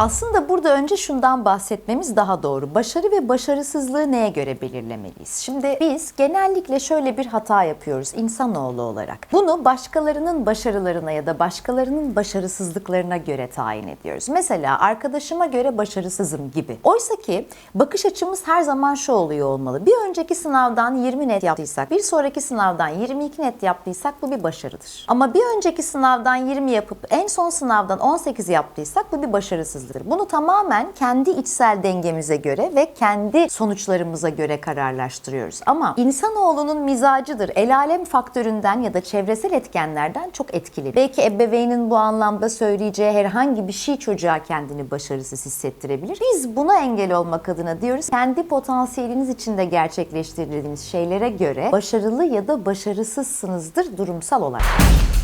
Aslında burada önce şundan bahsetmemiz daha doğru. Başarı ve başarısızlığı neye göre belirlemeliyiz? Şimdi biz genellikle şöyle bir hata yapıyoruz insanoğlu olarak. Bunu başkalarının başarılarına ya da başkalarının başarısızlıklarına göre tayin ediyoruz. Mesela arkadaşıma göre başarısızım gibi. Oysa ki bakış açımız her zaman şu oluyor olmalı. Bir önceki sınavdan 20 net yaptıysak, bir sonraki sınavdan 22 net yaptıysak bu bir başarıdır. Ama bir önceki sınavdan 20 yapıp en son sınavdan 18 yaptıysak bu bir başarısızlıktır. Bunu tamamen kendi içsel dengemize göre ve kendi sonuçlarımıza göre kararlaştırıyoruz. Ama insanoğlunun mizacıdır. El alem faktöründen ya da çevresel etkenlerden çok etkili. Belki ebeveynin bu anlamda söyleyeceği herhangi bir şey çocuğa kendini başarısız hissettirebilir. Biz buna engel olmak adına diyoruz kendi potansiyeliniz içinde gerçekleştirdiğiniz şeylere göre başarılı ya da başarısızsınızdır durumsal olarak.